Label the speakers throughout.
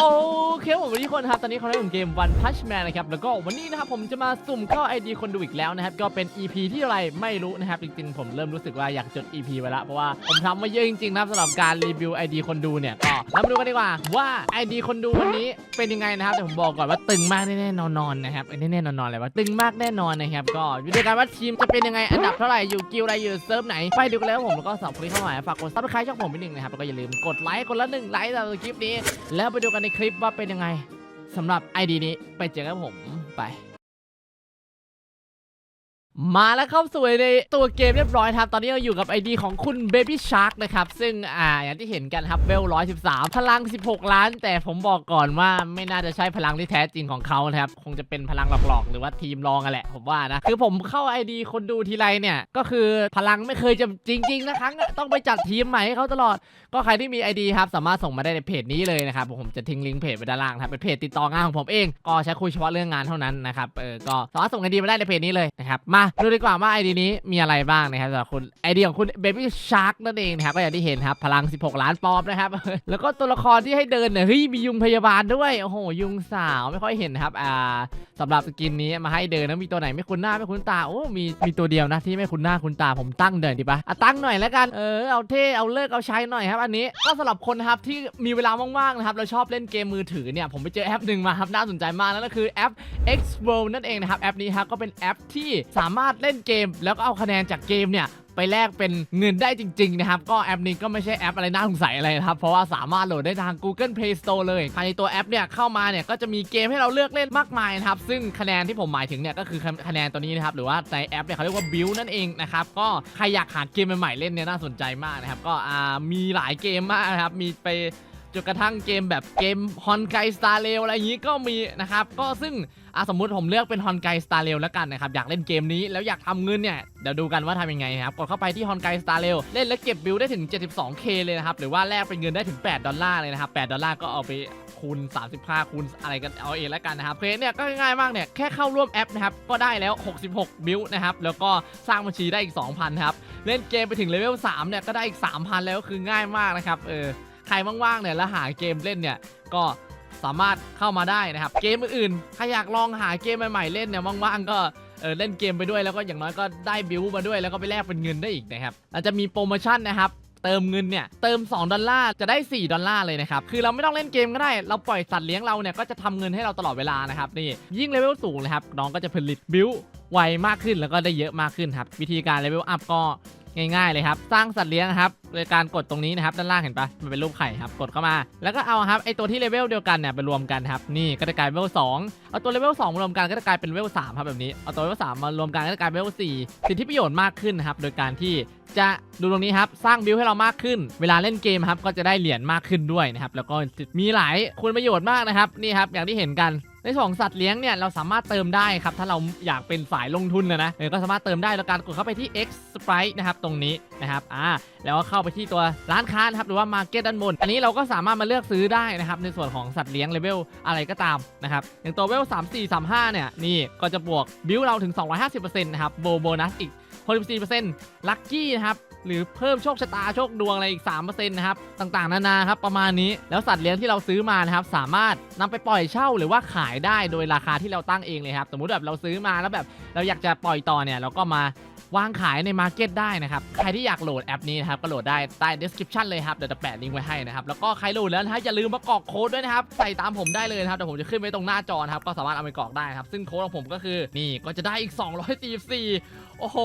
Speaker 1: โอเคผมวันนี้คนครับตอนนี้เขาเล่นเกม One Punch Man นะครับแล้วก็วันนี้นะครับผมจะมาสุ่มเข้า ID คนดูอีกแล้วนะครับก็เป็น EP ที่อะไรไม่รู้นะครับจริงๆผมเริ่มรู้สึกว่าอยากจด EP ไว้ละเพราะว่าผมทำมาเยอะจริงๆนะครับสำหรับการรีวิว ID คนดูเนี่ยก็เรามาดูกันดีกว่าว่า ID คนดูวันนี้เป็นยังไงนะครับแต่ผมบอกก่อนว่าตึงมากแน่ๆนอนๆนะครับแน่ๆนอนๆเลยว่าตึงมากแน่นอนนะครับก็อยู่ด้วยกันว่าทีมจะเป็นยังไงอันดับเท่าไหร่อยู่กิลอะไรอยู่เซิร์ฟไหนไปดูกันเลยครับผมแล้วก็สำหรับคนที่เข้ามาฝากกดซับสไครต์ช่องผมนิดนึงนะครับแล้วก็อย่าลืมกดไลค์คนละหนึ่งไลค์สำหรับคลิปนี้แล้วไปดูกันในคลิปว่าเป็นยังไงสำหรับไอดีนี้ไปเจอกับผมไป มาแล้วเข้าสู่ในตัวเกมเรียบร้อยครับ ตอนนี้เราอยู่กับ ID ของคุณ Baby Shark นะครับ ซึ่งอ่าอย่างที่เห็นกันครับเวล113 พลัง 16 ล้าน แต่ผมบอกก่อนว่าไม่น่าจะใช่พลังที่แท้จริงของเขานะครับ คงจะเป็นพลังหลอกๆ หรือว่าทีมรองกันแหละ ผมว่านะ คือผมเข้า ID คนดูทีไรเนี่ย ก็คือพลังไม่เคยจะจริง ๆ นะครั้งอะต้องไปจัดทีมใหม่ให้เขาตลอด ก็ใครที่มี ID ครับสามารถส่งมาได้ในเพจนี้เลยนะครับผมจะทิ้งลิงก์เพจไว้ด้านล่างนะครับเป็นเพจติดต่องานของผมเองก็ใช้คุยเฉพาะเรื่องงานเท่านั้นนะครับเออก็สามารถส่ง ID มาได้ในเพจนี้เลยนะครับมาดูดีกว่าว่า ID นี้มีอะไรบ้างนะครับสำหรับคุณ ID ของคุณ Baby Shark นั่นเองนะครับก็อย่างที่เห็นครับพลัง 16 ล้านปอมนะครับแล้วก็ตัวละครที่ให้เดินเนี่ยเฮ้ยมียุงพยาบาลด้วยโอ้โหยุงสาวไม่ค่อยเห็นนครับอ่าสำหรับสกินนี้มาให้เดินแล้วมีตัวไหนไม่คุ้นหน้าไม่คุ้นตาโอ้มีมีตัวเดียวนะที่ไม่คุ้นหน้าคุ้นตาผมตั้งเดินดีปะอะตั้งหน่อยแล้วกันเออเอาเท่เอาเลิกเอาใช้หน่อยครับอันนี้ก็สำหรับคนครับที่มีเวลาว่างๆนะครับแล้วชอบเล่นเกมมือถือเนี่ยผมไปเจอแอปหนึ่งมาครับน่าสนใจมากนั่นก็คือแอป X World นั่นเองนะครับแอปนี้ครับก็เป็นแอปที่สาามารถเล่นเกม แล้วก็เอาคะแนนจากเกมเนี่ยไปแลกเป็นเงินได้จริง ๆ นะครับ ก็แอปนี้ก็ไม่ใช่แอปอะไรน่าสงสัยอะไรนะครับ เพราะว่าสามารถโหลดได้ทาง Google Play Store เลยภายในตัวแอปเนี่ยเข้ามาเนี่ยก็จะมีเกมให้เราเลือกเล่นมากมายนะครับ ซึ่งคะแนนที่ผมหมายถึงเนี่ยก็คือคะแนนตัวนี้นะครับ หรือว่าในแอปเนี่ยเขาเรียกว่า Build นั่นเองนะครับ ก็ใครอยากหาเกมใหม่ๆเล่นเนี่ยน่าสนใจมากนะครับ ก็มีหลายเกมมากนะครับ มีไปจนกระทั่งเกมแบบเกมฮอนไกสตาร์เรลอะไรอย่างนี้ก็มีนะครับ ก็ซึ่ง อะสมมุติผมเลือกเป็นฮอนไกสตาร์เรลแล้วกันนะครับอยากเล่นเกมนี้แล้วอยากทำเงินเนี่ยเดี๋ยวดูกันว่าทำยังไงครับกดเข้าไปที่ฮอนไกสตาร์เรลเล่นแล้วเก็บบิลได้ถึง 72k เลยนะครับหรือว่าแลกเป็นเงินได้ถึง 8 ดอลลาร์เลยนะครับ8ดอลลาร์ก็เอาไปคูณ 35 คูณอะไรกันเอาเองแล้วกันนะครับเพจเนี่ยก็ง่ายมากเนี่ยแค่เข้าร่วมแอปนะครับก็ได้แล้ว 66 บิลนะครับแล้วก็สร้างบัญชีได้อีก 2,000ครับเล่นเกมไปถึงเลเวล3เนี่ยก็ได้อีก 3,000 แล้วคือง่ายมากนะครับเออใครว่างๆเนี่ยแล้วหาเกมเล่นเนี่ยก็ สามารถเข้ามาได้นะครับ เกมอื่นๆใครอยากลองหาเกมใหม่ๆเล่นเนี่ยว่างๆก็เออเล่นเกมไปด้วยแล้วก็อย่างน้อยก็ได้บิวมาด้วยแล้วก็ไปแลกเป็นเงินได้อีกนะครับอาจจะมีโปรโมชั่นนะครับเติมเงินเนี่ยเติม 2 ดอลลาร์จะได้ 4 ดอลลาร์เลยนะครับคือเราไม่ต้องเล่นเกมก็ได้ เราปล่อยสัตว์เลี้ยงเราเนี่ยก็จะทำเงินให้เราตลอดเวลานะครับนี่ยิ่งเลเวลสูงนะครับน้องก็จะผลิตบิวไวมากขึ้นแล้วก็ได้เยอะมากขึ้นครับวิธีการเลเวลอัพก็ ง่าย ๆเลยครับ สร้างสัตว์เลี้ยงครับโดยการกดตรงนี้นะครับด้านล่างเห็นปะมันเป็นรูปไข่ครับกดเข้ามา แล้วก็เอาครับไอตัวที่เลเวลเดียวกันเนี่ยไปรวมกันครับนี่ก็จะกลายเป็นเลเวล2เอาตัวเลเวล2มารวมกันก็จะกลายเป็นเลเวล3ครับแบบนี้เอาตัวเลเวล3มารวมกันก็จะกลายเป็นเลเวล4สิทธิประโยชน์มากขึ้นนะครับโดยการที่จะดูตรงนี้ครับสร้างบิลให้เรามากขึ้น เวลาเล่นเกมครับก็จะได้เหรียญมากขึ้นด้วยนะครับแล้วก็มีหลายคุณประโยชน์มากนะครับนี่ครับอย่างที่เห็นกัน ในส่วนของสัตว์เลี้ยงเนี่ยเราสามารถเติมได้ครับถ้าเราอยากเป็นสายลงทุนนะนะเออก็สามารถเติมได้แล้วการกดเข้าไปที่ X Sprite นะครับตรงนี้นะครับอ่าแล้วก็เข้าไปที่ตัวร้านค้านะครับหรือว่า Market ด้านบน อันนี้เราก็สามารถมาเลือกซื้อได้นะครับในส่วนของสัตว์เลี้ยงเลเวลอะไรก็ตามนะครับอย่างตัวเวล 3 4 3 5 เนี่ยนี่ก็จะบวกบิลเราถึง 250%นะครับโบโบนัสอีก64%ลัคกี้นะครับ หรือเพิ่มโชคชะตาโชคดวงอะไรอีก3%นะครับต่างๆนานาครับประมาณนี้แล้วสัตว์เลี้ยงที่เราซื้อมานะครับสามารถนำไปปล่อยเช่าหรือว่าขายได้โดยราคาที่เราตั้งเองเลยครับสมมุติแบบเราซื้อมาแล้วแบบเราอยากจะปล่อยต่อเนี่ยเราก็มาวางขายในมาร์เก็ตได้นะครับ ใครที่อยากโหลดแอปนี้นะครับ ก็โหลดได้ใต้ description เลยครับ เดี๋ยวจะแปะลิงก์ไว้ให้นะครับ แล้วก็ใครโหลดแล้วนะครับอย่าลืมมากรอกโค้ดด้วยนะครับ ใส่ตามผมได้เลยนะครับ เดี๋ยวผมจะขึ้นไว้ตรงหน้าจอนะครับ ก็สามารถเอาไปกรอกได้ครับ ซึ่งโค้ดของผมก็คือ นี่ก็จะได้อีก 244 โอ้โห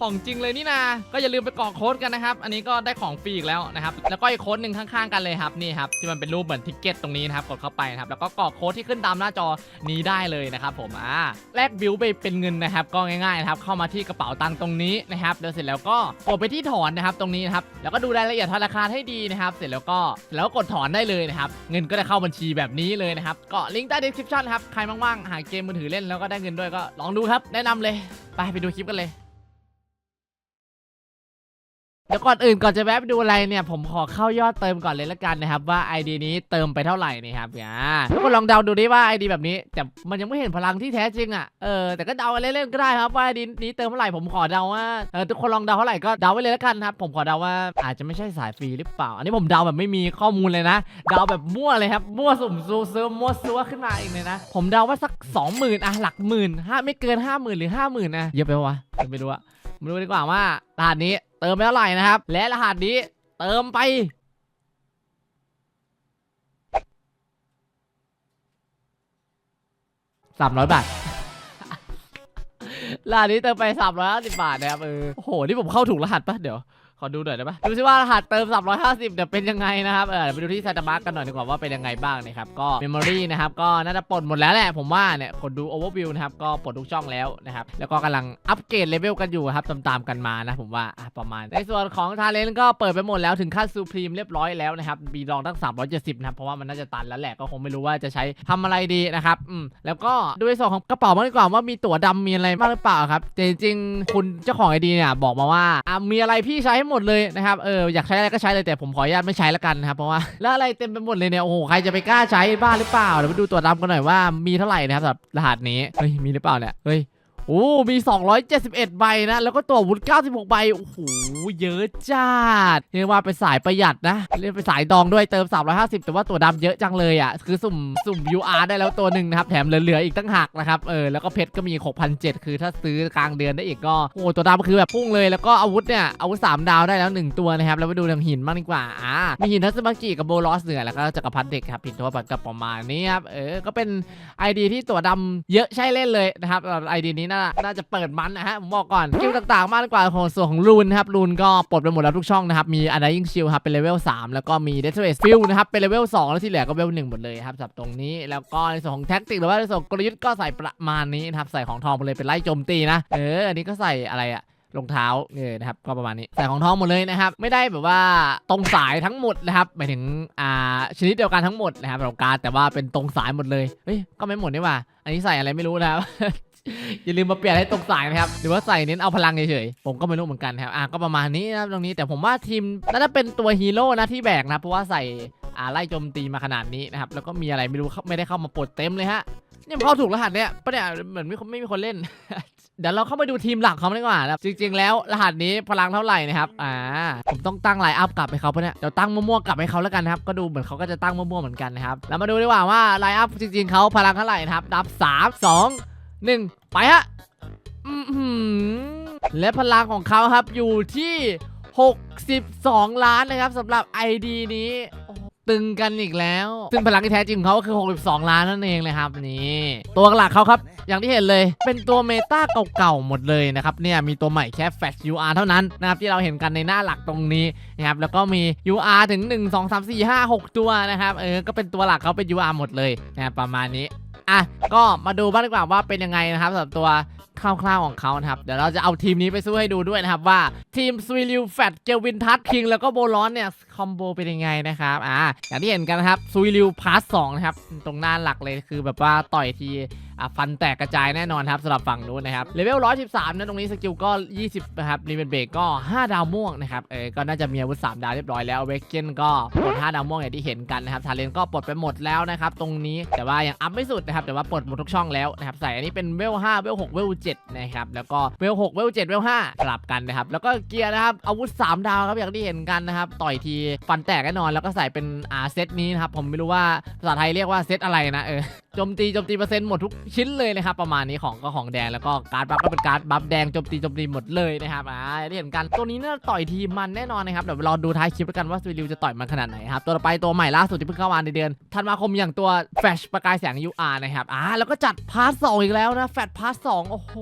Speaker 1: ของจริงเลยนี่นาก็อย่าลืมไปกรอกโค้ดกันนะครับ อันนี้ก็ได้ของฟรีอีกแล้วนะครับ แล้วก็อีกโค้ดหนึ่งข้างๆกันเลยครับ นี่ครับ ที่มันเป็นรูปเหมือนทิกเก็ตตรงนี้นะครับ กดเข้าไปนะครับ แล้วก็กรอกโค้ดที่ขึ้นตามหน้าจอนี้ได้เลยนะครับผม อ่า แลกบิลไปเป็นเงินนะครับ ก็ง่ายๆนะครับ เข้ามาที่กระเป๋าตังค์ตรงนี้นะครับ แล้วเสร็จแล้วก็กดไปที่ถอนนะครับ ตรงนี้นะครับ แล้วก็ดูรายละเอียดธนาคารให้ดีนะครับ เสร็จแล้วก็แล้วกดถอนได้เลยนะครับ เงินก็จะเข้าบัญชีแบบนี้เลยนะครับก็ลิงก์ใต้ description ครับ ใครว่างๆหาเกมมือถือเล่นแล้วก็ได้เงินด้วยก็ลองดูครับแนะนำเลย ไปไปดูคลิปกันเลย เดี๋ยวก่อนอื่นก่อนจะแวะไปดูอะไรเนี่ยผมขอเข้ายอดเติมก่อนเลยละกันนะครับว่า ID นี้เติมไปเท่าไหร่นะครับอ่าทุกคนลองเดาดูดิว่า ID แบบนี้ แต่มันยังไม่เห็นพลังที่แท้จริงอะเออแต่ก็เดาเล่นๆก็ได้ครับว่า ID นี้เติมเท่าไหร่ผมขอเดาว่าเออทุกคนลองเดาเท่าไหร่ก็เดาไว้เลยละกันครับผมขอเดาว่าอาจจะไม่ใช่สายฟรีหรือเปล่า อันนี้ผมเดาแบบไม่มีข้อมูลเลยนะเดาแบบมั่วเลยครับมั่วสุ่มซูซื้อมั่วซัวขึ้นมาเองเลยนะ ผมเดาว่าสัก 20,000อะหลักหมื่นห้าไม่เกิน 50,000 หรือ 50,000นะเยอะไปวะไม่รู้อะ มาดูดีกว่าว่ารหัสนี้เติมไปเท่าไหร่นะครับ และรหัสนี้เติมไปสามร้อยบาทรหัสนี้เติมไปสามร้อยห้าสิบบาทนะครับเออโอ้โห นี่ผมเข้าถูกรหัสปะเดี๋ยว ขอดูหน่อยได้ปะดูซิว่ารหัสเติม 350เดี๋ยวเป็นยังไงนะครับเออเดี๋ยวไปดูที่ซามาร์กกันหน่อยดีกว่าว่าเป็นยังไงบ้างนะครับก็เมมโมรีนะครับก็น่าจะปลดหมดแล้วแหละผมว่าเนี่ยกดดู overview นะครับก็ปลดทุกช่องแล้วนะครับแล้วก็กำลังอัปเกรดเลเวลกันอยู่ครับตามๆกันมานะผมว่าประมาณ ในส่วนของทาเลนก็เปิดไปหมดแล้วถึงขั้นซูพรีมเรียบร้อยแล้วนะครับมีรองตั้ง 370นะครับเพราะว่ามันน่าจะตันแล้วแหละก็คงไม่รู้ว่าจะใช้ทำอะไรดีนะครับอืมแล้วก็ดูในส่วนของกระเป๋าบ้างดีกว่าว่ามีตั๋วดำมีอะไรบ้างหรือเปล่าครับจริงๆคุณเจ้าของไอดีเนี่ยบอกมาว่าอะมีอะไรพี่ใช้ใหมดเลยนะครับเอออยากใช้อะไรก็ใช้เลยแต่ผมขออนุญาตไม่ใช้ละกันนะครับเพราะว่าแล้วอะไรเต็มไปหมดเลยเนี่ยโอ้โหใครจะไปกล้าใช้บ้าหรือเปล่าเดี๋ยวไปดูตั๋วดำกันหน่อยว่ามีเท่าไหร่นะครับสำหรับรหัสนี้เฮ้ยมีหรือเปล่าเนี่ยเฮ้ย โอ้มี 271 ใบนะ แล้วก็ตัวอาวุธ96 ใบ โอ้โห เยอะจัดเรียกว่าเป็นสายประหยัดนะ เรียกเป็นสายดองด้วยเติม 350 แต่ว่าตัวดำเยอะจังเลยอะ คือสุ่มสุ่ม UR ได้แล้วตัวหนึ่งนะครับ แถมเหลือๆอีกตั้งหักนะครับ เออ แล้วก็เพชรก็มี 6,700 คือถ้าซื้อกลางเดือนได้อีกก็ โอ้ตัวดำคือแบบพุ่งเลย แล้วก็อาวุธเนี่ย อาวุธ 3 ดาวได้แล้ว 1 ตัวนะครับ แล้วไปดูทางหินบ้างดีกว่า อ่า มีหินทัศมากิกับโบลอสเหนือ แล้วก็จักรพรรดิเด็กครับผิดทั่วไปกับประมาณนี้ครับ เออ ก็เป็น ID ที่ตัวดำเยอะใช่เล่นเลยนะครับสำหรับ ID น่าน่าจะเปิดมันนะฮะผมบอกก่อนคิวต่างๆมากดีกว่าของส่วนของรูนนะครับรูนก็ปลดไปหมดแล้วทุกช่องนะครับมีอันดายิงชิลครับเป็นเลเวล3แล้วก็มีเดสเ a สฟิลนะครับเป็นเลเวล2แล้วที่เหลือก็เลเวล1หมดเลยครับสำหรับตรงนี้แล้วก็ในส่วนของแท็กติกหรือว่าในส่วนกลยุทธ์ก็ใส่ประมาณนี้นะครับใส่ของทองไปเลยเป็นไล่โจมตีนะเอออันนี้ก็ใส่อะไรอะรองเท้าเนี่ยนะครับก็ประมาณนี้ใส่ของทองหมดเลยนะครับ ไม่ได้แบบว่าตรงสายทั้งหมดนะครับหมายถึงอ่าชนิดเดียวกันทั้งหมดนะครับของการแต่ว่าเป็นตรงสายหมดเลยเฮ้ยก็ไม่หมดนี่ว่า อันนี้ใส่อะไรไม่รู้นะครับ อย่าลืมมาเปลี่ยนให้ตรงสายนะครับ หรือว่าใส่เน้นเอาพลังเฉยๆ ผมก็ไม่รู้เหมือนกันครับ อะก็ประมาณนี้นะครับตรงนี้ แต่ผมว่าทีมน่าจะเป็นตัวฮีโร่นะที่แบกนะ เพราะว่าใส่อ่าไล่โจมตีมาขนาดนี้นะครับ แล้วก็มีอะไรไม่รู้เข้าไม่ได้เข้ามาปลดเต็มเลยฮะ เนี่ยเข้าถูกรหัสเนี่ยปะเนี่ยเหมือนไม่ไม่มีคนเล่น เดี๋ยวเราเข้าไปดูทีมหลักเขาดีกว่านะครับ จริง ๆ แล้วรหัสนี้พลังเท่าไหร่นะครับ อ่า ผมต้องตั้งไลน์อัพกลับให้เขาปะเนี่ย เดี๋ยวตั้งมั่วๆกลับให้เขาแล้วกันนะครับ ก็ดูเหมือนเขาก็จะตั้งมั่วๆเหมือนกันนะครับ แล้วมาดูดีกว่าว่าไลน์อัพจริงๆเขาพลังเท่าไหร่นะครับนับ 3 2 1ไปฮะและพลังของเขาครับอยู่ที่ 62 ล้านนะครับสำหรับ ID นี้ตึงกันอีกแล้ว ซึ่งพลังที่แท้จริงของเขาก็คือ 62 ล้านนั่นเองเลยครับนี่ตัวหลักเขาครับ อย่างที่เห็นเลย เป็นตัวเมตาเก่าๆหมดเลยนะครับเนี่ยมีตัวใหม่แค่ Flash UR เท่านั้นนะครับที่เราเห็นกันในหน้าหลักตรงนี้นะครับแล้วก็มี UR ถึง 1 2 3 4 5 6 ตัวนะครับเออก็เป็นตัวหลักเขาเป็น UR หมดเลยนะครับประมาณนี้ อะก็มาดูบ้างดีกว่าว่าเป็นยังไงนะครับสำหรับตัวคร่าวๆของเขานะครับ เดี๋ยวเราจะเอาทีมนี้ไปสู้ให้ดูด้วยนะครับว่าทีมสวีลิวแฟตเกลวินทัตคิงแล้วก็โบลอนเนี่ย คอมโบเป็นยังไงนะครับอ่าอย่างที่เห็นกันนะครับสวีลิวพาร์ทสองนะครับ ตรงหน้าหลักเลยคือแบบว่าต่อยที อะฟันแตกกระจายแน่นอนครับสำหรับฝั่งนู้นนะครับเลเวล113นะตรงนี้สกิลก็ 20 นะครับรีเวนเบรกก็ 5 ดาวม่วงนะครับเออก็น่าจะมีอาวุธ 3 ดาวเรียบร้อยแล้วเวกเกนก็ปลด5ดาวม่วงอย่างที่เห็นกันนะครับทาเลนก็ปลดไปหมดแล้วนะครับตรงนี้แต่ว่ายังอัพไม่สุดนะครับแต่ว่าปลดหมดทุกช่องแล้วนะครับใส่อันนี้เป็นเวล5เวล6เวล7นะครับแล้วก็เวล6เวล7เวล5สลับกันนะครับแล้วก็เกียร์นะครับอาวุธ 3 ดาวครับอย่างที่เห็นกันนะครับต่อยทีฟันแตกแน่นอนแล้วก็ใส่เป็นอาเซตนี้นะครับผมไม่รู้ว่าภาษาไทยเรียกว่าเซตอะไรนะเออ โจมตีโจมตีเปอร์เซ็นต์หมดทุกชิ้นเลยนะครับ ประมาณนี้ของก็ของแดงแล้วก็การ์ดบัฟก็เป็นการ์ดบัฟแดงโจมตีโจมตีหมดเลยนะครับอ่าได้เห็นกันตัวนี้น่าต่อยทีมมันแน่นอนนะครับเดี๋ยวรอดูท้ายคลิปแล้วกันว่าสวิลิวจะต่อยมันขนาดไหนครับตัวต่อไปตัวใหม่ล่าสุดที่เพิ่งเข้ามาในเดือนธันวาคมอย่างตัวแฟชประกายแสง UR นะครับอ่าแล้วก็จัดพาร์ทสองอีกแล้วนะแฟชพาร์ทสองโอ้โห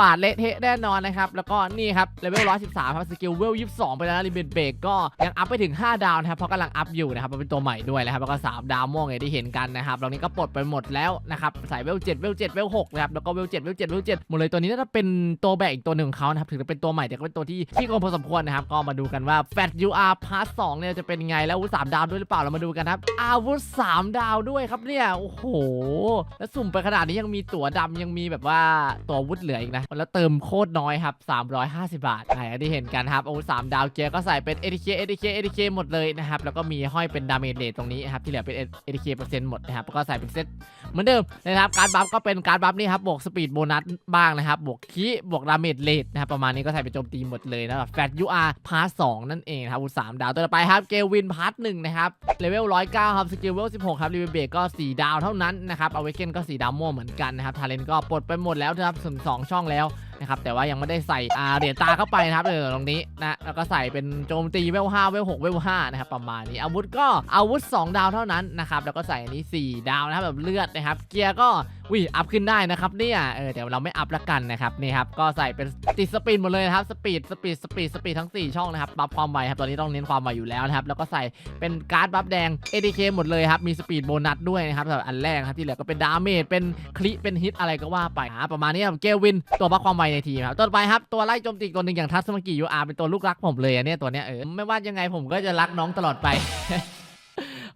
Speaker 1: ปาดเละเทะแน่นอนนะครับแล้วก็นี่ครับเลเวล113ครับสกิลเวล22 ไปแล้วนะรีเบนเบรกก็ยังอัพไปถึง 5 ดาวนะครับเพราะกำลังอัพอยู่นะครับมันเป็นตัวใหม่ด้วยนะครับแล้วก็3ดาวม่วงอย่างที่เห็นกันนะครับตรงนี้ก็ปลดไปหมดแล้วนะครับใส่เวลเจ็ดเวลเจ็ดเวลหกนะครับแล้วก็เวลเจ็ดเวลเจ็ดเวลเจ็ดหมดเลยตัวนี้น่าจะเป็นตัวแบกอีกตัวหนึ่งของเขานะครับถึงจะเป็นตัวใหม่แต่ก็เป็นตัวที่ที่โกงพอสมควรนะครับก็มาดูกันว่าแฟต UR Part 2เนี่ยจะเป็นไงแล้วอาวุธสามดาวด้วยหรือเปล่าเรามาดูกันครับอาวุธสามดาวด้วยครับเนี่ยโอ้โห แล้วสุ่มไปขนาดนี้ยังมีตั๋วดำยังมีแบบว่าตัวอาวุธเหลืออีกนะแล้วเติมโคตรน้อยครับ350 บาทไหนที่เห็นกันครับอาวุธสามดาวเกียร์ก็ใส่เป็น ATK ATK ATK หมดเลยนะครับแล้วก็มีห้อยเป็นดาเมจเลทตรงนี้ครับที่เหลือเป็น ATK เปอร์เซ็นต์หมดนะครับแล้วก็ใส่เป็นเซตเหมือนเดิมนะครับการบัฟก็เป็นการบัฟนี่ครับบวกสปีดโบนัสบ้างนะครับบวกคีบวกดาเมจเลทนะครับประมาณนี้ก็ใส่ไปโจมตีหมดเลยนะครับแฟตยูอาร์พาร์ทสนั่นเองครับอุตสามดาวตัวต่อไปครับเกลวินพาร์ทหนึ่งนะครับเลเวลร้อยเก้าครับสกิลเลเวลสิบหกครับรีเวเบก็สี่ดาวเท่านั้นนะครับอเวเกนก็สี่ดาวม่วเหมือนกันนะครับทาเลนก็ปลดไปหมดแล้วนะครับส่วนสองช่องแล้ว นะครับแต่ว่ายังไม่ได้ใส่อ่าเหรียญตาเข้าไปนะครับเออตรงนี้นะแล้วก็ใส่เป็นโจมตีเวล5เวล6เวล5นะครับประมาณนี้อาวุธก็อาวุธ 2 ดาวเท่านั้นนะครับแล้วก็ใส่อันนี้ 4 ดาวนะครับแบบเลือดนะครับเกียร์ก็ วิอัพขึ้นได้นะครับเนี่ยเออเดี๋ยวเราไม่อัพละกันนะครับนี่ครับก็ใส่เป็นติดสปีดหมดเลยครับสปีดสปีดสปีดสปีดทั้ง 4 ช่องนะครับบัฟความไวครับตอนนี้ต้องเน้นความไวอยู่แล้วนะครับแล้วก็ใส่เป็นการ์ดบัฟแดง ADK หมดเลยครับมีสปีดโบนัสด้วยนะครับสำหรับอันแรกครับที่เหลือก็เป็นดาเมจเป็นคลิเป็นฮิตอะไรก็ว่าไปอ่าประมาณนี้ครับเกลวินตัวบัฟความไวในทีมครับต่อไปครับตัวไล่โจมตีตัวหนึ่งอย่างทัศมากิยูอาร์เป็นตัวลูกรักผมเลยอันเนี่ยตัวเนี้ยเออไม่ว่ายังไงผมก็จะรักน้องตลอดไป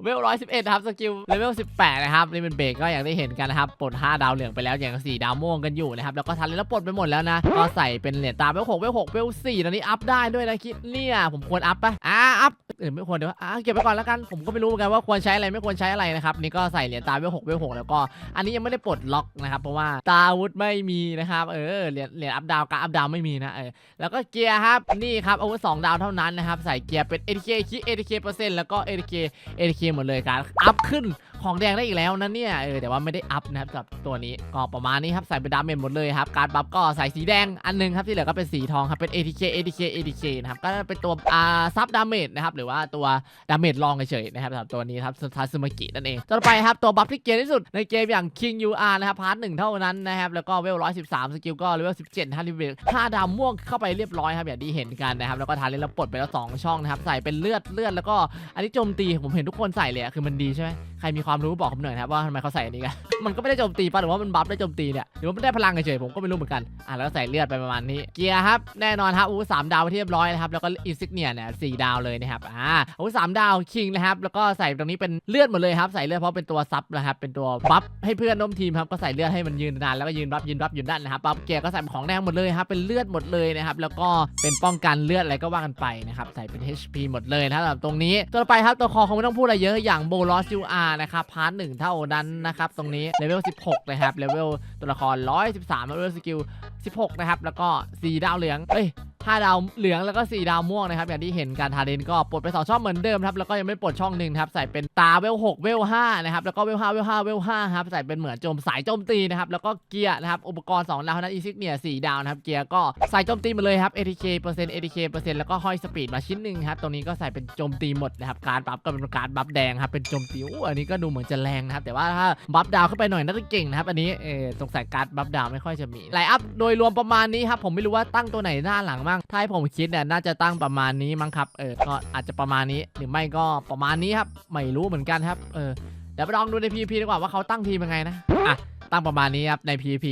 Speaker 1: เวลร้อยสิบเอ็ดครับสกิลเลเวลสิบแปดนะครับนี่เป็นเบรกก็อย่างที่เห็นกันนะครับปลดห้าดาวเหลืองไปแล้วอย่างสี่ดาวม่วงกันอยู่นะครับแล้วก็ทันเลยแล้วปลดไปหมดแล้วนะก็ใส่เป็นเหรียญตาเวลหกเวลหกเวลสี่ตอนนี้อัพได้ด้วยนะคิดเนี่ยผมควรอัพปะอ่าอัพเออไม่ควรเดี๋ยวอ่าเก็บไปก่อนแล้วกันผมก็ไม่รู้เหมือนกันว่าควรใช้อะไรไม่ควรใช้อะไรนะครับนี่ก็ใส่เหรียญตาเวลหกเวลหกแล้วก็ อันนี้ยังไม่ได้ปลดล็อกนะครับเพราะว่าตาวุธไม่มีนะครับเออเหรียญเหรียญอัพดาวกับอัพดาวไม่มีนะเออแล้วก็เกียร์ครับนี่ครับอาวุธสองดาวเท่านั้นนะครับใส่เกียร์เป็น ATK คิด ATK เปอร์เซ็นต์แล้วก็ ATK ATK หมดเลยการอัพขึ้น ของแดงได้อีกแล้วนะเนี่ยเออแต่ว่าไม่ได้อัพนะครับสำหรับตัวนี้ก็ประมาณนี้ครับใส่เป็นดาเมจหมดเลยครับการบัฟก็ใส่สีแดงอันนึงครับที่เหลือก็เป็นสีทองครับเป็น ATK ATK ATK นะครับก็เป็นตัวอ่าซับดาเมจนะครับหรือว่าตัวดาเมจรองเฉยๆนะครับสำหรับตัวนี้ครับทาซึมากินั่นเองต่อไปครับตัวบัฟที่เกียร์ที่สุดในเกมอย่าง King UR นะครับพาร์ทหนึ่งเท่านั้นนะครับแล้วก็เวล113 สกิลก็เลเวล17ฮันดิเวล5ดาวม่วงเข้าไปเรียบร้อยครับอย่างที่เห็นกันนะครับแล้วก็ทาเลนแล้วปลดไปแล้วสองช่องนะครับใส่เป็นเลือดเลือดแล้วก็อันนี้โจมตีผมเห็นทุกคนใส่เลยคือมันดีใช่ไหมใครมีความรู้บอกผมหน่อยนะครับว่าทำไมเขาใส่อันนี้กัน มันก็ไม่ได้โจมตีป่ะหรือว่ามันบัฟได้โจมตีเนี่ยหรือว่ามันได้พลังเฉยๆผมก็ไม่รู้เหมือนกันอะแล้วใส่เลือดไปประมาณนี้เกียร์ครับแน่นอนครับอู้สามดาวที่เรียบร้อยนะครับแล้วก็อินซิกเนียเนี่ยสี่ดาวเลยนะครับอ่าอู้สามดาวคิงนะครับแล้วก็ใส่ตรงนี้เป็นเลือดหมดเลยครับใส่เลือดเพราะเป็นตัวซับนะครับเป็นตัวบัฟให้เพื่อนร่วมทีมครับก็ใส่เลือดให้มันยืนนานแล้วก็ยืนบัฟยืนบัฟยืนด้านนะครับบัฟเกียร์ก็ใส่ของแดงหมดเลยครับเป็นเลือดหมดเลยนะครับแล้วก็เป็นป้องกันเลือดอะไรก็ว่ากันไปนะครับใส่เป็น HP หมดเลยนะครับตรงนี้ตัวต่อไปครับตัวคอคงไม่ต้องพูดอะไรเยอะอย่างโบลอสยูอาร์นะครับพาร์ทหนึ่งเท่านั้นนะครับตรงนี้เลเวล 16 นะครับเลเวลตัวละคร 113เลเวลสกิล 16 นะครับ แล้วก็4ดาวเหลืองเอ้ย 5 ดาวเหลืองแล้วก็ 4 ดาวม่วงนะครับอย่างที่เห็นการทาเดนก็ปลดไป2ช่องเหมือนเดิมครับแล้วก็ยังไม่ปลดช่องหนึ่งครับใส่เป็นตาเวล6เวล5นะครับแล้วก็เวล5เวล5เวล5ครับใส่เป็นเหมือนโจมสายโจมตีนะครับแล้วก็เกียร์นะครับอุปกรณ์2ดาวนั้นอีซิกเนี่ย4ดาวนะครับเกียร์ก็ใส่โจมตีมาเลยครับ ATK เปอร์เซ็นต์ ATK เปอร์เซ็นต์แล้วก็ห้อยสปีดมาชิ้นหนึ่งครับตรงนี้ก็ใส่เป็นโจมตีหมดนะครับการบัฟก็เป็นการบัฟแดงครับเป็นโจมตีอู้อันนี้ก็ดูเหมือนจะแรงนะครับแต่ว่าถ้าบัฟดาวขึ้นไปหน่อยน่าจะเก่งนะครับอันนี้เออสงสัยการบัฟดาวไม่ค่อยจะมีไลอัพโดยรวมประมาณนี้ครับผมไม่รู้ว่าตั้งตัวไหนหน้าหลังบ้างถ้าให้ผมคิดเนี่ยน่าจะตั้งประมาณนี้มั้งครับเออก็อาจจะประมาณนี้หรือไม่ก็ประมาณนี้ครับไม่รู้เหมือนกันครับเออเดี๋ยวไปลองดูใน PVP ดีกว่าว่าเขาตั้งทีมยังไงนะอะตั้งประมาณนี้ครับใน PVP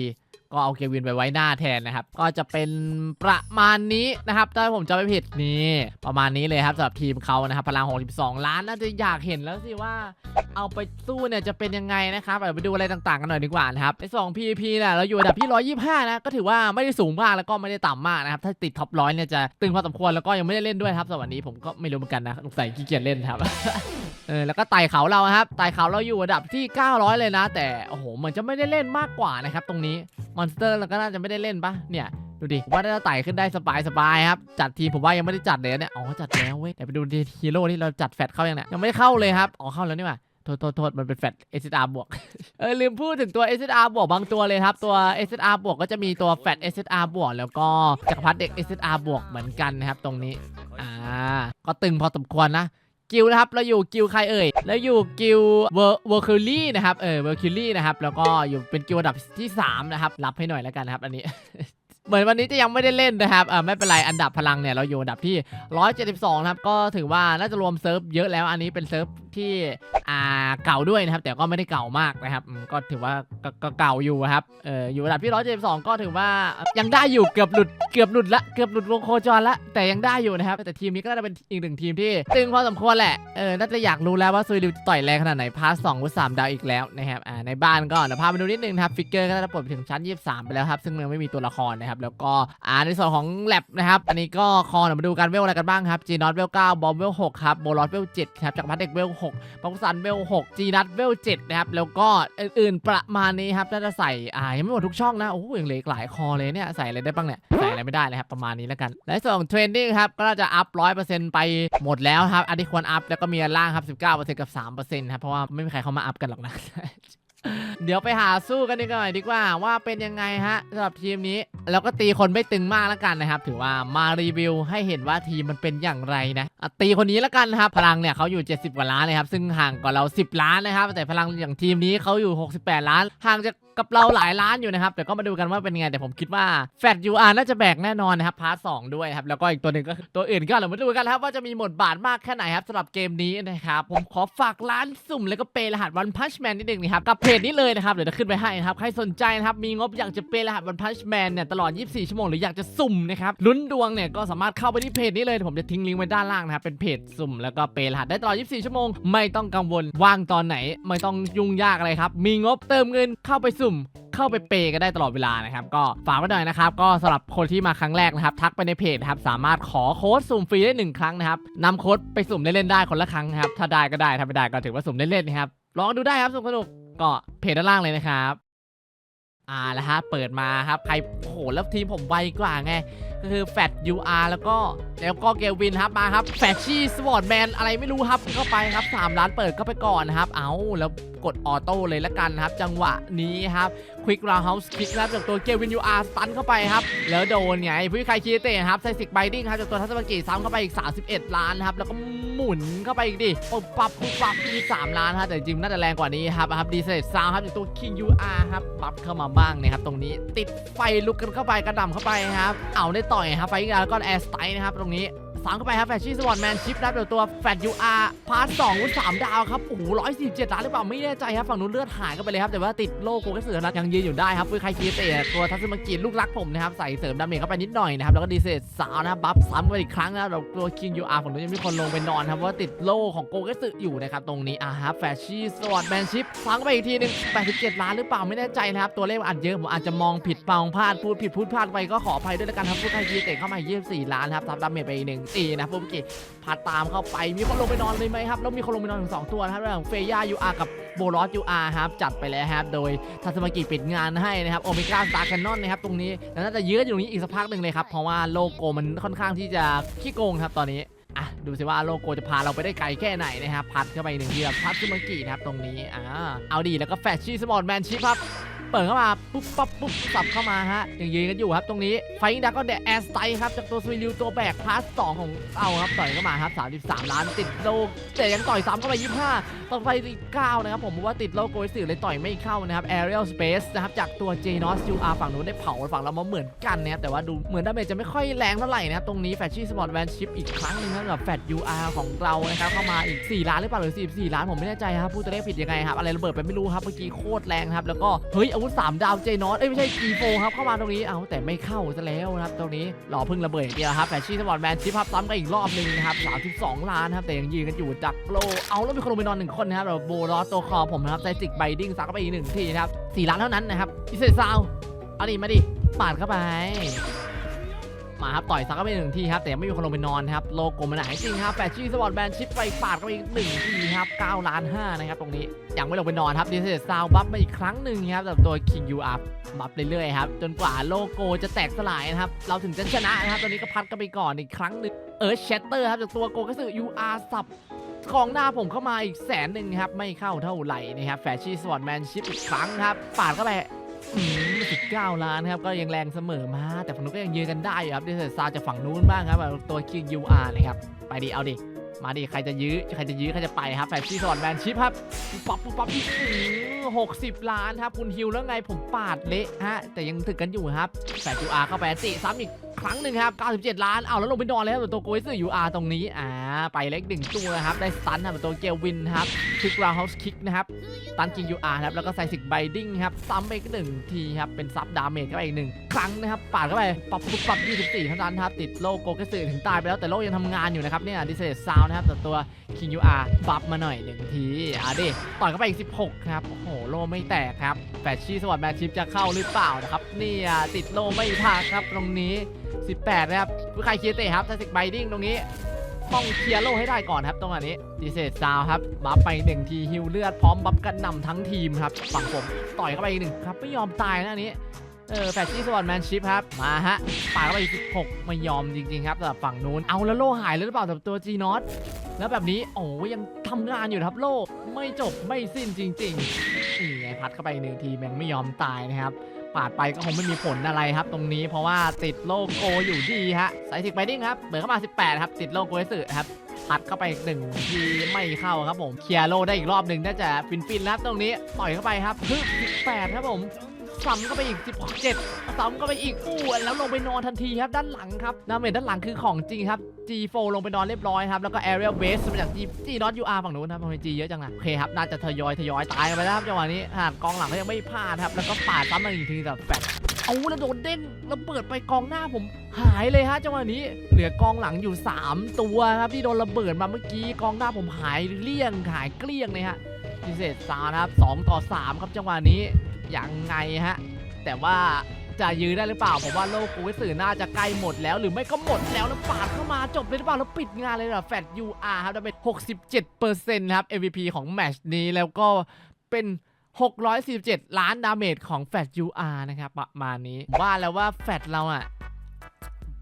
Speaker 1: ก็เอาเควินไปไว้หน้าแทนนะครับ ก็จะเป็นประมาณนี้นะครับ ถ้าผมจะไม่ผิดนี่ประมาณนี้เลยครับสำหรับทีมเขานะครับ พลัง 62 ล้านน่าจะอยากเห็นแล้วสิว่าเอาไปสู้เนี่ยจะเป็นยังไงนะครับเดี๋ยวไปดูอะไรต่างๆกันหน่อยดีกว่านะครับใน2 PVP เนี่ยเราอยู่อันดับที่ 125 นะ ก็ถือว่าไม่ได้สูงมากแล้วก็ไม่ได้ต่ำมากนะครับ ถ้าติดท็อปร้อยเนี่ยจะตึงพอสมควรแล้วก็ยังไม่ได้เล่นด้วยครับสำหรับวันนี้ผมก็ไม่รู้เหมือนกันนะสงสัยขี้เกียจเล่นครับเออแล้วก็ไต่เขาเราครับไต่เขาเราอยู่อันดับที่ 900 เลยนะ แต่โอ้โหเหมือนจะไม่ได้เล่นมากกว่านะครับตรงนี้มอนสเตอร์เราก็น่าจะไม่ได้เล่นปะเนี่ยดูดิว่าน่าไต่ขึ้นได้สบายสบายครับ จัดทีผมว่ายังไม่ได้จัดเลยเนี่ยอ๋อจัดแล้วเว้ยแต่ไปดูดีฮีโร่ที่เราจัดแฟตเข้ายังเนี่ยยังไม่ได้เข้าเลยครับอ๋อเข้าแล้วนี่ว่าโทษโทษโทษมันเป็นแฟต SSR บวก เออลืมพูดถึงตัว SSR บวกบางตัวเลยครับ ตัว SSR บวกก็จะมีตัวแฟต SSR บวกแล้วก็จักรพรรดิเด็ก SSR บวกเหมือนกันนะครับตรงนี้ อ่า ก็ตึงพอสมควรนะ กิลนะครับ เราอยู่กิลใครเอ่ย แล้วอยู่กิลเวอร์เวอร์คิลี่นะครับ เออเวอร์คิลี่นะครับ แล้วก็อยู่เป็นกิลอันดับที่ 3 นะครับ รับให้หน่อยแล้วกันนะครับ อันนี้ เหมือนวันนี้จะยังไม่ได้เล่นนะครับอ่าไม่เป็นไรอันดับพลังเนี่ยเราอยู่อันดับที่ 172นะครับก็ถือว่าน่าจะรวมเซิร์ฟเยอะแล้วอันนี้เป็นเซิร์ฟที่อ่าเก่าด้วยนะครับ แต่ก็ไม่ได้เก่ามากนะครับก็ถือว่าก็ก็เก่าอยู่ครับเอออยู่อันดับที่ 172 ก็ถือว่ายังได้อยู่เกือบหลุดเกือบหลุดละเกือบหลุดวงโคจรละแต่ยังได้อยู่นะครับ แต่ทีมนี้ก็น่าจะเป็นอีกหนึ่งทีมที่ตึงพอสมควรแหละเออน่าจะอยากรู้แล้วว่าซุยดิวจะต่อยแรงขนาดไหนพาร์ทสองหรือสามดาวอีกแล้วนะครับอ่าในบ้านก็เดี๋ยวพาไปดูนิดนึงครับฟิกเกอร์ก็น่าจะปลดไปถึงชั้น 23 ไปแล้วครับซึ่งยังไม่มีตัวละครนะครับแล้วก็อ่าในส่วนของแลบนะครับอันนี้ก็คอเดี๋ยวมาดูกันเวลอะไรกันบ้างครับจีนอตเวล9บอมเวล6ครับโบลอสเวล7ครับจากรพัฒเด็กเวล6ปักสันเวล6จีนัทเวล7นะครับแล้วก็อื่นๆประมาณนี้ครับน่าจะใส่อ่ายังไม่หมดทุกช่องนะโอ้ยังเหลืออีกหลายคอเลยเนี่ยใส่อะไรได้บ้างเนี่ยใส่อะไรไม่ได้เลยครับประมาณนี้แล้วกัน และส่วนของเทรนดิ้งครับก็น่าจะอัพ100%ไปหมดแล้วครับอันที่ควรอัพแล้วก็มีอันล่างครับ19%กับ3%ครับเพราะว่าไม่มีใครเข้ามาอัพกันหรอกนะ เดี๋ยวไปหาสู้กันดีกว่าดีกว่าว่าเป็นยังไงฮะสำหรับทีมนี้แล้วก็ตีคนไม่ตึงมากแล้วกันนะครับ ถือว่ามารีวิวให้เห็นว่าทีมมันเป็นอย่างไรนะอะตีคนนี้แล้วกันนะครับพลังเนี่ยเขาอยู่ 70 กว่าล้านนะครับซึ่งห่างกว่าเรา 10 ล้านนะครับ แต่พลังอย่างทีมนี้เขาอยู่ 68 ล้านห่างจากกับเราหลายล้านอยู่นะครับ แต่ก็มาดูกันว่าเป็นไง แต่ผมคิดว่าแฟดยูอาร์น่าจะแบกแน่นอนนะครับพาร์ทสองด้วยครับ แล้วก็อีกตัวหนึ่งก็ตัวอื่นก็เดี๋ยวมาดูกันครับว่าจะมีบทบาทมากแค่ไหนครับสำหรับเกมนี้นะครับผมขอฝากร้านสุ่มแล้วก็เปย์รหัสวันพัชแมนนิดนึงนะครับกับเพจนี้เลยนะครับเดี๋ยวจะขึ้นไปให้นะครับใครสนใจนะครับมีงบอยากจะเปย์รหัสวันพัชแมนเนี่ยตลอด 24 ชั่วโมงหรืออยากจะสุ่มนะครับลุ้นดวงเนี่ยก็สามารถเข้าไปที่เพจนี้เลยเดี๋ยวผมจะทิ้งลิงก์ไว้ด้านล่างนะครับเป็นเพจสุ่มแล้วก็เปรหัสได้ตลอด 24 ชั่วโมง ไม่ต้องกังวลว่างตอนไหน ไม่ต้องยุ่งยากอะไรครับมีงบเติมเงินเข้าไปสมเข้าไปเปย์ก็ได้ตลอดเวลานะครับ ก็ฝากไว้หน่อยนะครับ ก็สำหรับคนที่มาครั้งแรกนะครับ ทักไปในเพจนะครับ สามารถขอโค้ดสุ่มฟรีได้หนึ่งครั้งนะครับนำโค้ดไปสุ่มเล่นๆได้คนละครั้งนะครับ ถ้าได้ก็ได้ ถ้าไม่ได้ก็ถือว่าสุ่มเล่นๆนะครับ ลองดูได้ครับสนุกสนุกก็เพจด้านล่างเลยนะครับ อ่าแล้วฮะ เปิดมาครับ ใครโอ้โหแล้วทีมผมไวกว่าไง ก็คือแฟด UR แล้วก็แล้วก็เกลวินครับมาครับแฟชชี่สวอร์ตแมนอะไรไม่รู้ครับก็ไปครับ3ล้านเปิดก็ไปก่อนนะครับ เอาแล้วกดออโต้เลยละกันนะครับ จังหวะนี้ครับ ควิกราเฮาส์คิกนะครับจากตัวเกลวิน UR สตันเข้าไปครับ แล้วโดนไงผู้ใครคีเตะครับไซสิกไบดิ้งครับจากตัวทัศนกิซ้ำเข้าไปอีก 31 ล้านครับ แล้วก็หมุนเข้าไปอีกดิปุบปับปุบปับมี3ล้านครับแต่จริงน่าจะแรงกว่านี้ครับครับดีเซตซาวครับจากตัว King UR ครับปรับเข้ามาบ้างนะครับตรงนี้ติดไฟลุกกันเข้าไปกระหน่ำเข้าไปครับเอาได้ต่อยครับไฟแล้วก็แอร์สไตล์นะครับตรงนี้ สามเข้าไปครับแฟชชี่สปอร์ตแมนชิปนะครับเดี๋ยวตัวแฟดยูอาร์พาร์ทสองสามดาวครับโอ้โหร้อยสี่สิบเจ็ดล้านหรือเปล่าไม่แน่ใจครับฝั่งนู้นเลือดหายกันไปเลยครับแต่ว่าติดโลโก้กระสือนะยังยืนอยู่ได้ครับฟื้นใครคีเตะตัวทัศมากิลูกรักผมนะครับใส่เสริมดาเมจเข้าไปนิดหน่อยนะครับแล้วก็ดีเซตสาวนะครับบัฟซ้ำไปอีกครั้งนะครับตัวคิงยูอาร์ฝั่งนู้นยังมีคนลงไปนอนครับว่าติดโลของโกกระสืออยู่นะครับตรงนี้อะฮะแฟชชี่สปอร์ตแมนชิปซ้ำไปอีกทีนึง87 ล้านหรือเปล่าไม่แน่ใจนะครับตัวเลขมันอาจเยอะผมอาจจะมองผิดมองพลาดพูดผิดพูดพลาดไปก็ขออภัยด้วยแล้วกันครับผู้ใครคีเตะเข้ามา 24 ล้านครับซับดาเมจไปอีกหนึ่งตีนะครับพวกเมื่อกี้พาตามเข้าไปมีคนลงไปนอนเลยไหมครับแล้วมีคนลงไปนอนถึง2ตัวนะครับเรื่องเฟย่ายูอาร์กับโบลอสยูอาร์ครับจัดไปแล้วครับโดยทัศมากิปิดงานให้นะครับโอเมก้าสตาร์แคนนอนนะครับตรงนี้แล้วน่าจะยืดอยู่ตรงนี้อีกสักพักหนึ่งเลยครับเพราะว่าโลโก้มันค่อนข้างที่จะขี้โกงครับตอนนี้อะดูสิว่าโลโก้จะพาเราไปได้ไกลแค่ไหนนะครับพัดเข้าไปหนึ่งทีครับพัดซึมากินะครับตรงนี้อ่าเอาดีแล้วก็แฟชชี่สปอร์ตแมนชิพครับ เปิดเข้ามาปุ๊บปั๊บปุ๊บสับเข้ามาฮะยังยืนกันอยู่ครับตรงนี้ไฟดักก็เดะแอสไตครับจากตัวสวิลิวตัวแบกพาร์ทสองของเอาครับต่อยเข้ามาครับ33 ล้านติดโลกแต่ยังต่อยซ้ำเข้าไป25ต่อไปอีก9นะครับผมว่าติดโลกโกยสื่อเลยต่อยไม่เข้านะครับ Aerial Space นะครับจากตัว j n o s UR ฝั่งนู้นได้เผาฝั่งเรามาเหมือนกันนะครับแต่ว่าดูเหมือนดาเมจจะไม่ค่อยแรงเท่าไหร่นะครับตรงนี้แฟชชี่สปอร์ตแวนชิปอีกครั้งนึงครับแฟด UR ของเรานะครับเข้ามาอีก 4 ล้านหรือเปล่าหรือ44ล้านผมไม่แน่ใจครับพูดตัวเลขผิดยังไงครับอะไรระเบิดไปไม่รู้ครับเมื่อกี้โคตรแรงครับแล้วก็เฮ้ยอาวุธสามดาวเจนอสเอ้ยไม่ใช่ G4 ครับเข้ามาตรงนี้เอาแต่ไม่เข้าซะแล้วนะครับตรงนี้หล่อพึ่งระเบิดอย่างเดียวครับแฟชชี่สปอร์ตแมนชิปครับซ้ำกันอีกรอบหนึ่งนะครับ32 ล้านครับแต่ยังยืนกันอยู่ดักโลเอาแล้วมีคนลงไปนอนหนึ่งคนนะครับแบบโบลอสตัวคอผมนะครับไซจิกไบดิ้งซักเข้าไปอีกหนึ่งทีนะครับ4ล้านเท่านั้นนะครับอิเซซาวเอาดิมาดิปาดเข้าไป มาครับต่อยซักเข้าไปหนึ่งทีครับแต่ยังไม่มีคนลงไปนอนครับโลโก้มันหายจริงครับแฟชชี่สปอร์ตแมนชิปไปปาดเข้าไปอีกหนึ่งทีครับ9ล้าน5นะครับตรงนี้ยังไม่ลงไปนอนครับดิเซซาวบัฟมาอีกครั้งหนึ่งครับกับตัว King UR บัฟเรื่อยๆครับจนกว่าโลโก้จะแตกสลายนะครับเราถึงจะชนะนะครับตอนนี้ก็พัดกันไปก่อนอีกครั้งหนึ่งเอิร์ธแชตเตอร์ครับจากตัวโกก็คือ UR สับของหน้าผมเข้ามาอีกแสนหนึ่งครับไม่เข้าเท่าไหร่นะครับแฟชชี่สวอตแมนชิปอีกครั้งครับปาดเข้าไป สิบเก้าล้านครับก็ยังแรงเสมอมา แต่ฝั่งนู้นก็ยังยืนกันได้ครับดิเซอร์ซาจากฝั่งนู้นบ้างครับแบบตัวคิง UR นะครับไปดิเอาดิมาดิใครจะยื้อใครจะยื้อใครจะไปครับแฟนซีสอนแมนชิพครับปั๊บปุ๊บปั๊บอีกหกสิบล้านครับคุณฮิวแล้วไงผมปาดเละฮะแต่ยังถึกกันอยู่ครับแฟจูอาร์เข้าไปติซ้ำอีก ครั้งหนึ่งครับ97 ล้าน เอาแล้วลงไปนอนเลยครับตัวโกยซื่อยูอาร์ตรงนี้ อ่า ไปเล็กหนึ่งตัวครับ ได้สตันครับตัวเกลวินครับคลิกราวเฮาส์คิกนะครับตันกิงยูอาร์ครับ แล้วก็ใส่สิกไบดิ้งครับซ้ำไปอีกหนึ่งทีครับ เป็นซับดาเมจเข้าไปอีกหนึ่งครั้งนะครับ ปาดเข้าไปปับปุ๊บปับ24เท่านั้นครับ ติดโลโกเกสึถึงตายไปแล้ว แต่โลยังทำงานอยู่นะครับ เนี่ยดิเซสซาวนะครับแต่ตัวคิงยูอาร์บัฟมาหน่อยหนึ่งทีอะดิต่อยเข้าไปอีก 16 ครับ โอ้โห โลไม่แตกครับ แฟชชี่สวัสดแมนชิปจะเข้าหรือเปล่านะครับ เนี่ยติดโลไม่พักครับตรงนี้ 18 นะครับผู้ใครเคียร์เตะครับใส่สิกไบดิ้งตรงนี้ ต้องเคลียร์โลให้ได้ก่อนครับตรงอันนี้ดีเซตซาวครับบัฟไปหนึ่งทีฮิวเลือดพร้อมบัฟกันนำทั้งทีมครับฝั่งผมต่อยเข้าไปอีกหนึ่งครับไม่ยอมตายนะอันนี้เออแฟชชี่สวอตแมนชิพครับ มาฮะปาเข้าไปอีก16 ไม่ยอมจริง ๆ ครับสำหรับฝั่งนู้น เอาแล้วโลหายเลยหรือเปล่าสำหรับตัวจีนอตแล้วแบบนี้ โอ้ยังทำงานอยู่ครับโลไม่จบไม่สิ้นจริง ๆ นี่ไงพัดเข้าไปหนึ่งทีแม่งไม่ยอมตายนะครับ ปาดไปก็คงไม่มีผลอะไรครับ ตรงนี้เพราะว่าติดโลโกอยู่ดีฮะไซติกไบดิ้งครับเบิร์เข้ามา 18 ครับ ติดโลโกเอสึครับพัดเข้าไปอีกหนึ่งทีไม่เข้าครับผมเคลียร์โลได้อีกรอบหนึ่งน่าจะฟินฟินแล้วตรงนี้ต่อยเข้าไปครับฮึบ18 ครับผม ซ้ำเข้าไปอีก 17 ซ้ำเข้าไปอีกอู้แล้วลงไปนอนทันทีครับด้านหลังครับดาเมจด้านหลังคือของจริงครับ G4 ลงไปนอนเรียบร้อยครับ แล้วก็ Aerial Base มาจาก G G not UR ฝั่งนู้นครับทำไม G เยอะจังล่ะโอเคครับ น่าจะทยอยทยอยตายกันไปแล้วครับจังหวะนี้หากกองหลังก็ยังไม่พลาดครับ แล้วก็ปาดซ้ำมาอีกทีกับแฟดเอาแล้วโดนเด้งแล้วเปิดไปกองหน้าผมหายเลยฮะจังหวะนี้เหลือกองหลังอยู่ 3 ตัวครับที่โดนระเบิดมาเมื่อกี้กองหน้าผมหายเลี่ยงหายเกลี้ยงเลยฮะพิเศษซานครับ2ต่อ3ครับจังหวะนี้ ยังไงฮะ แต่ว่าจะยื้อได้หรือเปล่าผมว่าโลกกูวิสื่อน่าจะใกล้หมดแล้ว หรือไม่ก็หมดแล้วแล้วปาดเข้ามาจบเลยหรือเปล่าแล้วปิดงานเลยเหรอแฟดยูอาร์ครับได้เป็น67%ครับ MVP ของแมชนี้แล้วก็เป็น647 ล้านดาเมจของแฟด UR นะครับ ประมาณนี้ว่าแล้วว่าแฟดเราอะ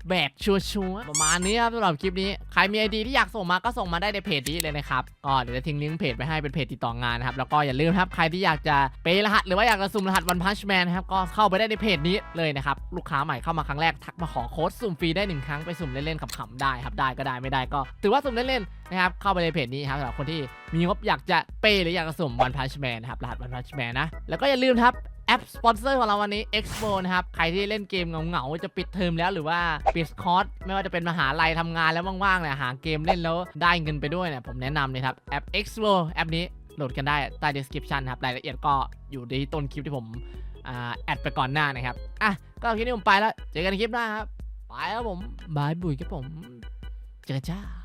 Speaker 1: แบกชัวร์ๆประมาณนี้ครับสำหรับคลิปนี้ ใครมีไอดีที่อยากส่งมาก็ส่งมาได้ในเพจนี้เลยนะครับก็เดี๋ยวจะทิ้งลิงก์เพจไปให้เป็นเพจติดต่องานนะครับแล้วก็อย่าลืมครับใครที่อยากจะเปย์รหัส หรือว่าอยากจะสุ่มรหัสวันพันช์แมนนะครับก็เข้าไปได้ในเพจนี้เลยนะครับลูกค้าใหม่เข้ามาครั้งแรกทักมาขอโค้ดสุ่มฟรีได้หนึ่งครั้งไปสุ่มเล่นๆขำๆได้ครับได้ก็ได้ไม่ได้ก็ ถือว่าสุ่มเล่นๆนะครับเข้าไปในเพจนี้ครับสำหรับคนที่มีงบอยากจะเปย์หรืออยากจะสุ่มวันพันช์แมนนะครับรหัสวันพันช์แมนนะแล้วก็อย่าลืมครับ แอปสปอนเซอร์ของเราวันนี้ Expo นะครับ ใครที่เล่นเกมเหงาๆ จะปิดเทอมแล้วหรือว่าปิดคอร์สไม่ว่าจะเป็นมหาลัยทำงานแล้วว่างๆเนี่ยหาเกมเล่นแล้วได้เงินไปด้วยเนี่ยผมแนะนำเลยครับ แอป Expo แอปนี้โหลดกันได้ใต้ description ครับ รายละเอียดก็อยู่ในต้นคลิปที่ผมอ่าแอดไปก่อนหน้านะครับ อะ ก็คลิปนี้ผมไปแล้ว เจอกันในคลิปหน้าครับ ไปแล้วผมบายบุยครับผม เจอกันจ้า